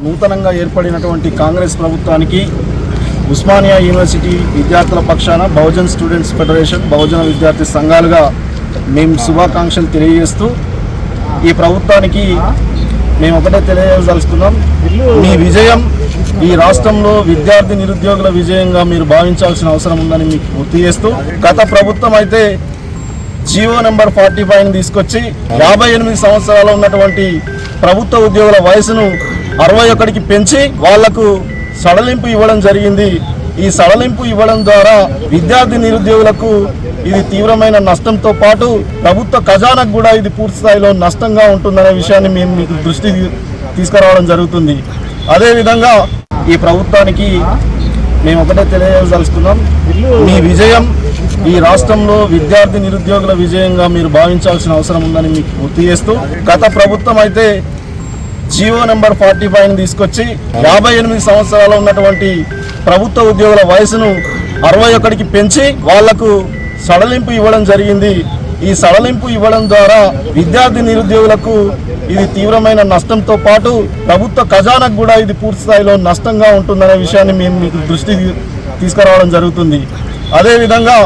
నూతనంగా ఏర్పడినటువంటి కాంగ్రెస్ ప్రభుత్వానికి ఉస్మానియా యూనివర్సిటీ విద్యార్థుల పక్షాన బహుజన్ స్టూడెంట్స్ ఫెడరేషన్ బహుజన విద్యార్థి సంఘాలుగా మేము శుభాకాంక్షలు తెలియజేస్తూ ఈ ప్రభుత్వానికి మేము ఒకటే తెలియజేయదలుచుకున్నాం. మీ విజయం ఈ రాష్ట్రంలో విద్యార్థి నిరుద్యోగుల విజయంగా మీరు భావించాల్సిన అవసరం ఉందని మీకు గుర్తు చేస్తూ గత ప్రభుత్వం అయితే జియో నెంబర్ ఫార్టీ ఫైవ్ని తీసుకొచ్చి యాభై ఎనిమిది సంవత్సరాలు ఉన్నటువంటి ప్రభుత్వ ఉద్యోగుల వయసును అరవై ఒకటికి పెంచి వాళ్ళకు సడలింపు ఇవ్వడం జరిగింది. ఈ సడలింపు ఇవ్వడం ద్వారా విద్యార్థి నిరుద్యోగులకు ఇది తీవ్రమైన నష్టంతో పాటు ప్రభుత్వ ఖజానాకు కూడా ఇది పూర్తి స్థాయిలో నష్టంగా ఉంటుందనే విషయాన్ని మేము మీకు దృష్టి తీసుకురావడం జరుగుతుంది. అదేవిధంగా ఈ ప్రభుత్వానికి మేము ఒకటే తెలియజేయదలుచుకున్నాం. మీ విజయం ఈ రాష్ట్రంలో విద్యార్థి నిరుద్యోగుల విజయంగా మీరు భావించాల్సిన అవసరం ఉందని మీకు గుర్తు చేస్తూ గత ప్రభుత్వం అయితే జియో నెంబర్ ఫార్టీ ఫైవ్ తీసుకొచ్చి యాభై ఎనిమిది సంవత్సరాలు ఉన్నటువంటి ప్రభుత్వ ఉద్యోగుల వయసును అరవై ఒకటికి పెంచి వాళ్ళకు సడలింపు ఇవ్వడం జరిగింది. ఈ సడలింపు ఇవ్వడం ద్వారా విద్యార్థి నిరుద్యోగులకు ఇది తీవ్రమైన నష్టంతో పాటు ప్రభుత్వ ఖజానాకు కూడా ఇది పూర్తి స్థాయిలో నష్టంగా ఉంటుందనే విషయాన్ని మేము మీకు దృష్టి తీసుకురావడం జరుగుతుంది. అదేవిధంగా